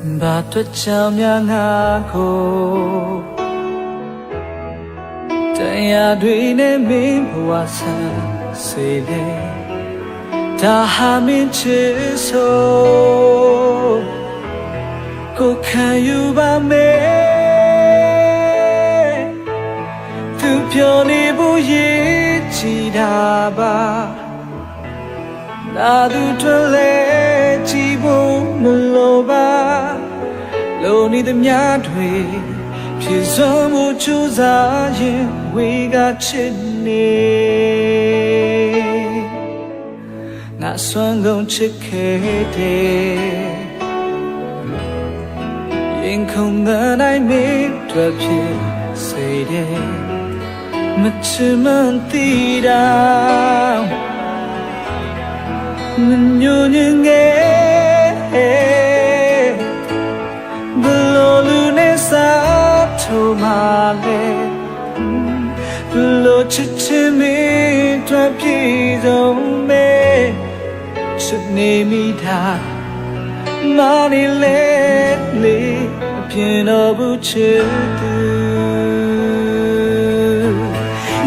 ဘာတွေ့ချောင်းများငါကိုတရားတွေနဲ့မင်းဘဝဆန်းစေလေဒါဟာမင်းချစ်ဆိုကိုခံယူပါမယ်သူပြောနေဘူးရေးချီတာပါလာသူထွက်လဲကြည့်ဖို့မလိုပါ လိုနေသမျှတွေဖြစ်စွာမှုချူစားရင်ဝေကချစ်နေငါဆွမ်းကုန်ချစ်ခဲ့တယ်ရင်ခုန်တဲ့နိုင်မေတွေ့ဖြစ်စေတယ်မချင်မသိတာမညွညငယ် လဲဘလိုချစ်ချင်မင်းတွေ့ပြေဆုံးမဲချစ်နေမိတာမာနီလေလေအပြင်းတော့ဘူးချစ်သူ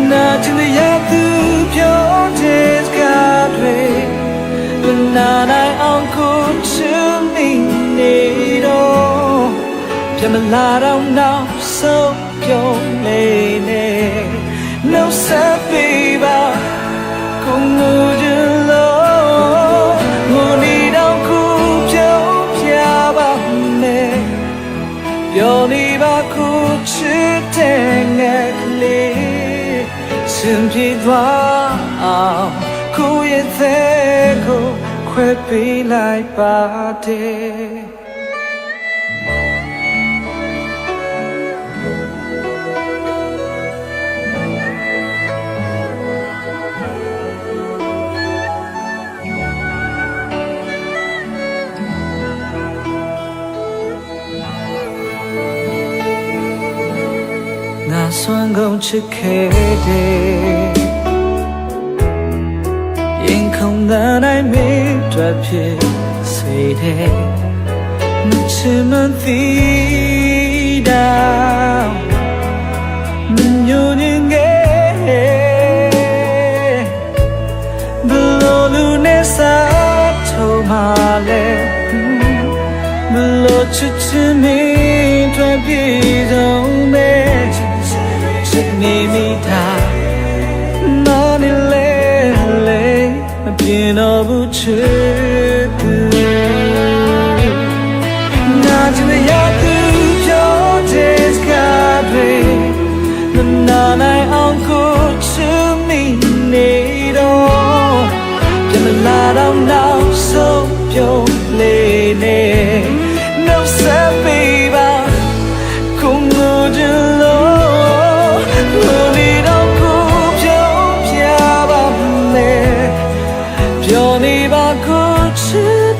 နာချင်တဲ့ရသူ ပြမလာတော့နောက်ဆုံးပြုံးနေနေ No sad baby ကိုငိုကြလို့ငိုနေတော့ခုပြုံးပြပါမယ်ပြောနေပါခုချစ်တဲ့ငယ်ကလေးစင်ပြေသွားအောင်ကိုရဲ့သေးကိုခွဲပေးလိုက်ပါတယ် ငါဆွမ်းကုန်ချစ်ခဲ့တယ်ရင်ခုန်တဲ့နိုင်မေတွေ့ဖြစ်စေတယ်မချင်မသိတာမညိုနေငယ်ဘလိုလူနဲ့စားထုံးမှလဲဘလိုချစ်ချင်မင်းတွေ့ပြေဆုံးမဲချစ် နေမိတာနာနေလေလေမပြင်းတော့ဘူးချစ်သူနာချင်တဲ့ရသူပြောတဲ့စကားတွေမနာနိုင်အောင်ကိုချစ်မိနေတော့ပြန်မလာတော့နောက်ဆုံးပြုံးလေနေ No sad လေး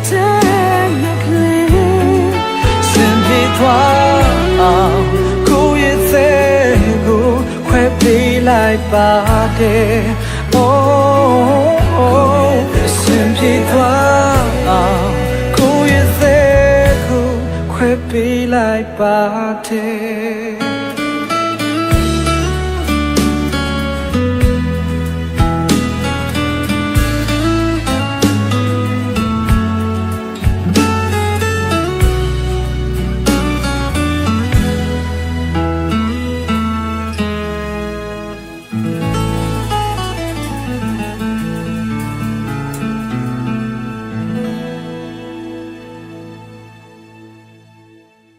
စင်ပြေသွားအောင်ကိုရဲ့သေးကိုခွဲပေးလိုက်ပါတယ် Oh, oh စင်ပြေသွားအောင်ကိုရဲ့သေးကိုခွဲပေးလိုက်ပါတယ်